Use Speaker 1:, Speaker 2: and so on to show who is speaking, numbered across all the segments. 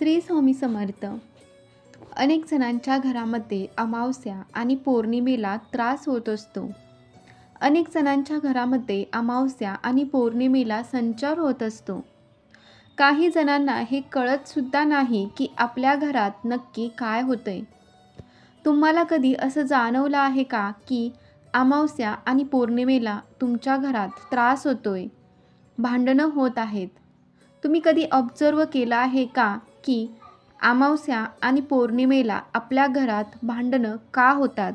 Speaker 1: श्री स्वामी समर्थ. अनेक जणांच्या घरामध्ये अमावस्या आणि पौर्णिमेला त्रास होत असतो. अनेक जणांच्या घरामध्ये अमावस्या आणि पौर्णिमेला संचार होत असतो. काही जणांना हे कळतसुद्धा नाही की आपल्या घरात नक्की काय होतंय. तुम्हाला कधी असं जाणवलं आहे का की अमावस्या आणि पौर्णिमेला तुमच्या घरात त्रास होतोय? भांडणं होत आहेत. तुम्ही कधी ऑब्झर्व केलं आहे का की अमावस्या आणि पौर्णिमेला आपल्या घरात भांडणं का होतात?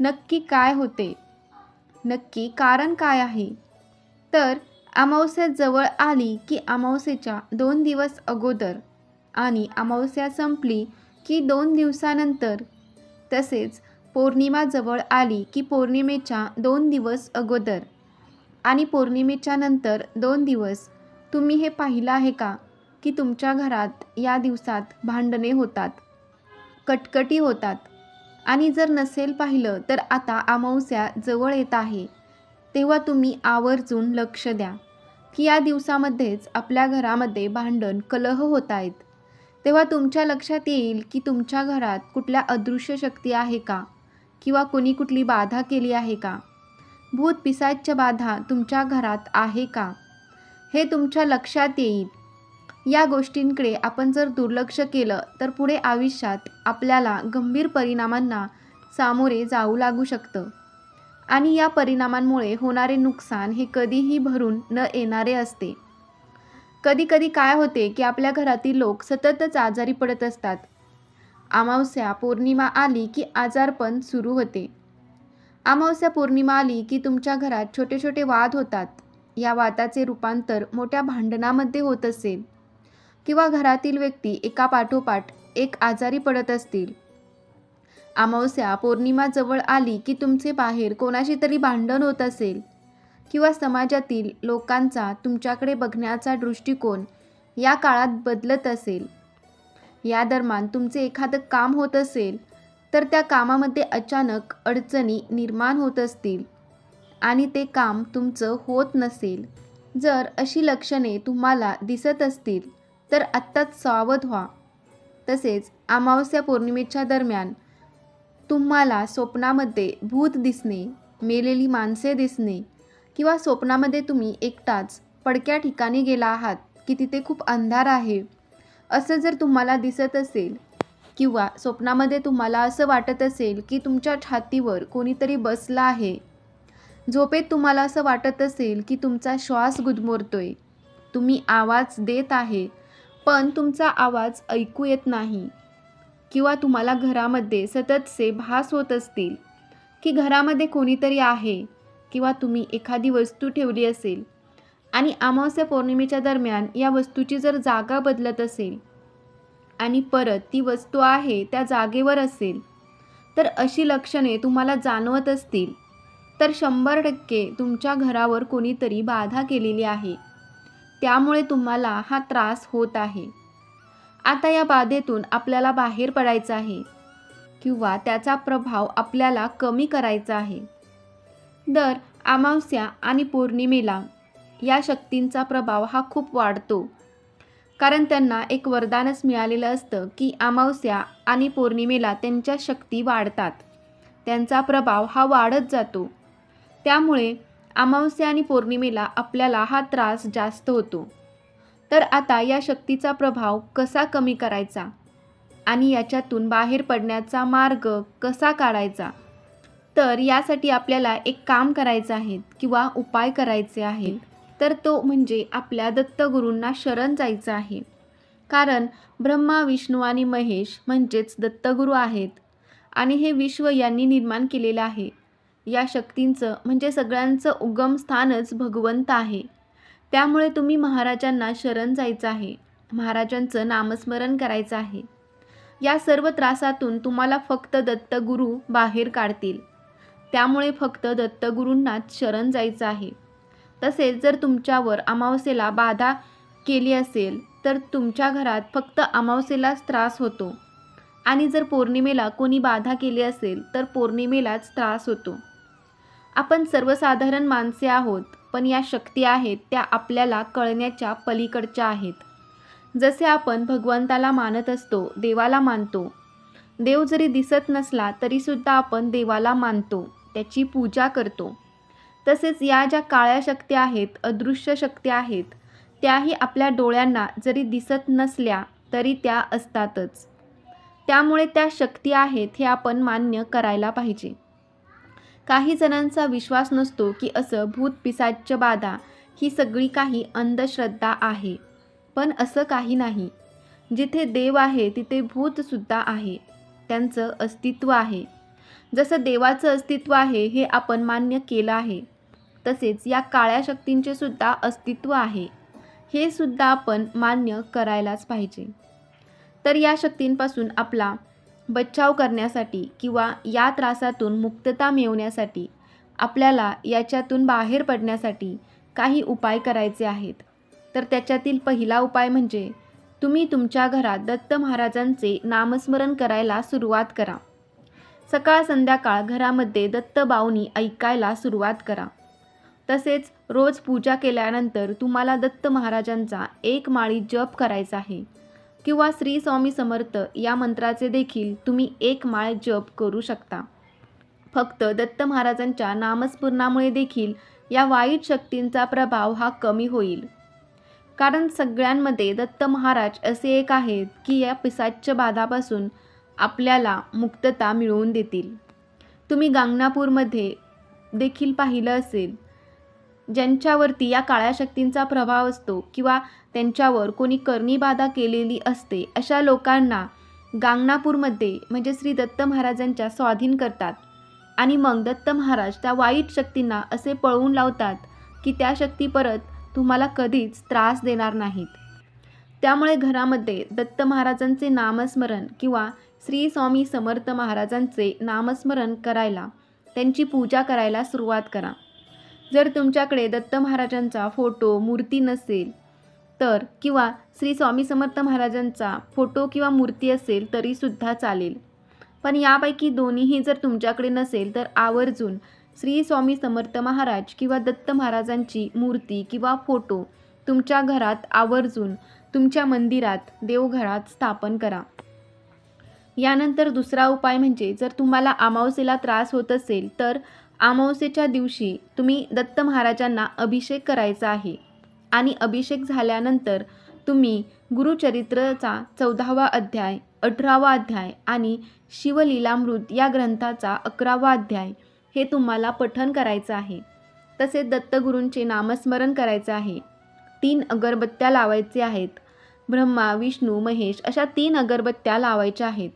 Speaker 1: नक्की काय होते? नक्की कारण काय आहे? तर अमावस्या जवळ आली की अमावस्येच्या दोन दिवस अगोदर आणि अमावस्या संपली की दोन दिवसानंतर. तसेच पौर्णिमा जवळ आली की पौर्णिमेच्या दोन दिवस अगोदर आणि पौर्णिमेच्या नंतर दोन दिवस. तुम्ही हे पाहिलं आहे का? की तुमच्या घरात या दिवसात भांडणे होतात कटकटी होतात. आणि जर नसेल पाहिलं तर आता अमावस्या जवळ येत आहे. तेव्हा तुम्ही आवर्जून लक्ष द्या की या दिवसामध्येच आपल्या घरामध्ये भांडण कलह होत आहेत. तेव्हा तुमच्या लक्षात येईल की तुमच्या घरात कुठल्या अदृश्य शक्ती आहे का? किंवा कोणी कुठली बाधा केली आहे का? भूत पिसाच्या बाधा तुमच्या घरात आहे का? हे तुमच्या लक्षात येईल. या गोष्टींकडे आपण जर दुर्लक्ष केलं तर पुढे आयुष्यात आपल्याला गंभीर परिणामांना सामोरे जाऊ लागू शकतं. आणि या परिणामांमुळे होणारे नुकसान हे कधीही भरून न येणारे असते. कधीकधी काय होते की आपल्या घरातील लोक सततच आजारी पडत असतात. अमावस्या पौर्णिमा आली की आजारपण सुरू होते. अमावस्या पौर्णिमा आली की तुमच्या घरात छोटे छोटे वाद होतात. या वादाचे रूपांतर मोठ्या भांडणामध्ये होत असेल किंवा घरातील व्यक्ती एका पाठोपाठ एक आजारी पडत असतील. अमावस्या पौर्णिमा जवळ आली की तुमचे बाहेर कोणाशी तरी भांडण होत असेल. किंवा समाजातील लोकांचा तुमच्याकडे बघण्याचा दृष्टिकोन या काळात बदलत असेल. या दरम्यान तुमचे एखादं काम होत असेल तर त्या कामामध्ये अचानक अडचणी निर्माण होत असतील. आणि ते काम तुमचं होत नसेल. जर अशी लक्षणे तुम्हाला दिसत असतील तर आत्ताच सावध व्हा. तसेच अमावस्या पौर्णिमेच्या दरम्यान तुम्हाला स्वप्नामध्ये भूत दिसणे मेलेली माणसे दिसणे किंवा स्वप्नामध्ये तुम्ही एकटाच पडक्या ठिकाणी गेला आहात की तिथे खूप अंधार आहे असं जर तुम्हाला दिसत असेल किंवा स्वप्नामध्ये तुम्हाला असं वाटत असेल की तुमच्या छातीवर कोणीतरी बसला आहे झोपेत तुम्हाला असं वाटत असेल की तुमचा श्वास गुदमोरतोय तुम्ही आवाज देत आहे पण तुमचा आवाज ऐकू येत नाही. किंवा तुम्हाला घरामध्ये सततचे भास होत असतील. की घरामध्ये कोणीतरी आहे. किंवा तुम्ही एखादी वस्तू ठेवली असेल. आणि अमावस्या पौर्णिमेच्या दरम्यान या वस्तूची जर जागा बदलत असेल. आणि परत ती वस्तू आहे त्या जागेवर असेल. तर अशी लक्षणे तुम्हाला जाणवत असतील. तर शंभर टक्के तुमच्या घरावर कोणीतरी बाधा केलेली आहे. त्यामुळे तुम्हाला हा त्रास होत आहे. आता या बाधेतून आपल्याला बाहेर पडायचं आहे किंवा त्याचा प्रभाव आपल्याला कमी करायचा आहे. दर अमावस्या आणि पौर्णिमेला या शक्तींचा प्रभाव हा खूप वाढतो. कारण त्यांना एक वरदानच मिळालेलं असतं की अमावस्या आणि पौर्णिमेला त्यांच्या शक्ती वाढतात. त्यांचा प्रभाव हा वाढत जातो. त्यामुळे अमावस्या आणि पौर्णिमेला आपल्याला हा त्रास जास्त होतो. तर आता या शक्तीचा प्रभाव कसा कमी करायचा? आणि याच्यातून बाहेर पडण्याचा मार्ग कसा काढायचा? तर यासाठी आपल्याला एक काम करायचं आहे किंवा उपाय करायचे आहेत. तर तो म्हणजे आपल्या दत्तगुरूंना शरण जायचं आहे. कारण ब्रह्मा विष्णू आणि महेश म्हणजेच दत्तगुरू आहेत. आणि हे विश्व यांनी निर्माण केलेलं आहे. या शक्तींचं म्हणजे सगळ्यांचं उगमस्थानच भगवंत आहे. त्यामुळे तुम्ही महाराजांना शरण जायचं आहे. महाराजांचं नामस्मरण करायचं आहे. या सर्व त्रासातून तुम्हाला फक्त दत्तगुरू बाहेर काढतील. त्यामुळे फक्त दत्तगुरूंनाच शरण जायचं आहे. तसेच जर तुमच्यावर अमावस्येला बाधा केली असेल तर तुमच्या घरात फक्त अमावस्येलाच त्रास होतो. आणि जर पौर्णिमेला कोणी बाधा केली असेल तर पौर्णिमेलाच त्रास होतो. आपण सर्वसाधारण माणसे आहोत पण या शक्ती आहेत त्या आपल्याला कळण्याच्या पलीकडच्या आहेत. जसे आपण भगवंताला मानत असतो देवाला मानतो. देव जरी दिसत नसला तरीसुद्धा आपण देवाला मानतो त्याची पूजा करतो. तसेच या ज्या काळ्या शक्ती आहेत अदृश्य शक्ती आहेत त्याही आपल्या डोळ्यांना जरी दिसत नसल्या तरी त्या असतातच. त्यामुळे त्या शक्ती आहेत हे आपण मान्य करायला पाहिजे. काही जणांचा विश्वास नसतो की असं भूत पिसाच्य बाधा ही सगळी काही अंधश्रद्धा आहे. पण असं काही नाही. जिथे देव आहे तिथे भूतसुद्धा आहे. त्यांचं अस्तित्व आहे. जसं देवाचं अस्तित्व आहे हे आपण मान्य केलं आहे. तसेच या काळ्या शक्तींचे सुद्धा अस्तित्व आहे. हे सुद्धा आपण मान्य करायलाच पाहिजे. तर या शक्तींपासून आपला बचाव करण्यासाठी किंवा या त्रासातून मुक्तता मिळवण्यासाठी आपल्याला याच्यातून बाहेर पडण्यासाठी काही उपाय करायचे आहेत. तर त्याच्यातील पहिला उपाय म्हणजे तुम्ही तुमच्या घरात दत्त महाराजांचे नामस्मरण करायला सुरुवात करा. सकाळ संध्याकाळ घरामध्ये दत्त बावनी ऐकायला सुरुवात करा. तसेच रोज पूजा केल्यानंतर तुम्हाला दत्त महाराजांचा एक माळी जप करायचा आहे. किंवा श्री स्वामी समर्थ या मंत्राचे देखील तुम्ही एक माळ जप करू शकता. फक्त दत्त महाराजांच्या नामस्फुरणामुळे देखील या वाईट शक्तींचा प्रभाव हा कमी होईल. कारण सगळ्यांमध्ये दत्त महाराज असे एक आहेत की या पिसाच्य बाधापासून आपल्याला मुक्तता मिळवून देतील. तुम्ही गांगणापूरमध्ये देखील पाहिलं असेल ज्यांच्यावरती या काळ्या शक्तींचा प्रभाव असतो किंवा त्यांच्यावर कोणी करणीबाधा केलेली असते अशा लोकांना गांगणापूरमध्ये म्हणजे श्री दत्त महाराजांच्या स्वाधीन करतात. आणि मग दत्त महाराज त्या वाईट शक्तींना असे पळवून लावतात की त्या शक्ती परत तुम्हाला कधीच त्रास देणार नाहीत. त्यामुळे घरामध्ये दत्त महाराजांचे नामस्मरण किंवा श्री स्वामी समर्थ महाराजांचे नामस्मरण करायला त्यांची पूजा करायला सुरुवात करा. जर तुमच्याकडे दत्त महाराजांचा फोटो मूर्ती नसेल तर किंवा श्री स्वामी समर्थ महाराजांचा फोटो किंवा मूर्ती असेल तरीसुद्धा चालेल. पण यापैकी दोन्हीही जर तुमच्याकडे नसेल तर आवर्जून श्री स्वामी समर्थ महाराज किंवा दत्त महाराजांची मूर्ती किंवा फोटो तुमच्या घरात आवर्जून तुमच्या मंदिरात देवघरात स्थापन करा. यानंतर दुसरा उपाय म्हणजे जर तुम्हाला अमावस्येला त्रास होत असेल तर अमावस्येच्या दिवशी तुम्ही दत्त महाराजांना अभिषेक करायचा आहे. आणि अभिषेक झाल्यानंतर तुम्ही गुरुचरित्रचा चौदावा अध्याय अठरावा अध्याय आणि शिवलीलामृत या ग्रंथाचा अकरावा अध्याय हे तुम्हाला पठन करायचं आहे. तसेच दत्तगुरूंचे नामस्मरण करायचे आहे. तीन अगरबत्त्या लावायचे आहेत. ब्रह्मा विष्णू महेश अशा तीन अगरबत्त्या लावायच्या आहेत.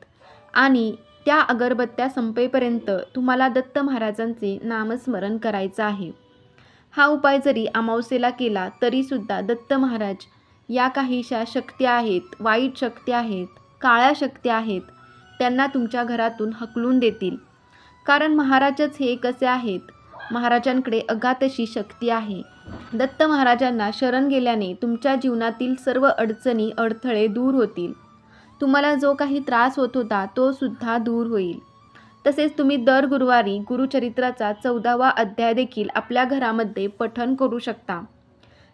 Speaker 1: आणि त्या अगरबत्त्या संपेपर्यंत तुम्हाला दत्त महाराजांचे नामस्मरण करायचं आहे. हा उपाय जरी अमावस्येला केला तरीसुद्धा दत्त महाराज या काहीशा शक्ती आहेत वाईट शक्ती आहेत काळ्या शक्ती आहेत त्यांना तुमच्या घरातून हकलून देतील. कारण महाराजच हे कसे आहेत? महाराजांकडे अगातशी शक्ती आहे. दत्त महाराजांना शरण गेल्याने तुमच्या जीवनातील सर्व अडचणी अडथळे दूर होतील. तुम्हाला जो काही त्रास होत होता तो सुद्धा दूर होईल. तसेच तुम्ही दर गुरुवारी गुरुचरित्राचा चौदावा अध्याय देखील आपल्या घरामध्ये पठण करू शकता.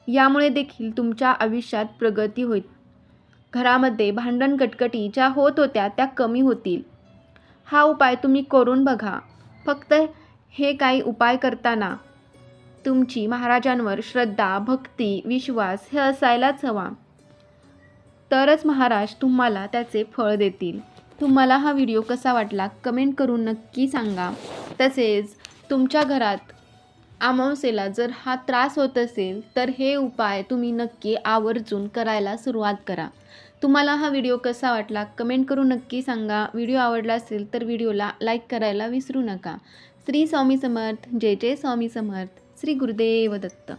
Speaker 1: यामुळे देखील तुमच्या आयुष्यात प्रगती होईल. घरामध्ये भांडण कटकटी ज्या होत होत्या त्या कमी होतील. हा उपाय तुम्ही करून बघा. फक्त हे काही उपाय करताना तुमची महाराजांवर श्रद्धा भक्ती विश्वास हे असायलाच हवा. तरच महाराज तुम्हाला त्याचे फळ देतील. तुम्हाला हा व्हिडिओ कसा वाटला कमेंट करून नक्की सांगा. तसेच तुमच्या घरात अमावस्येला जर हा त्रास होत असेल तर हे उपाय तुम्ही नक्की आवर्जून करायला सुरुवात करा. तुम्हाला हा व्हिडिओ कसा वाटला कमेंट करून नक्की सांगा. व्हिडिओ आवडला असेल तर व्हिडिओला लाईक करायला विसरू नका. श्री स्वामी समर्थ. जय जय स्वामी समर्थ. श्री गुरुदेव दत्त.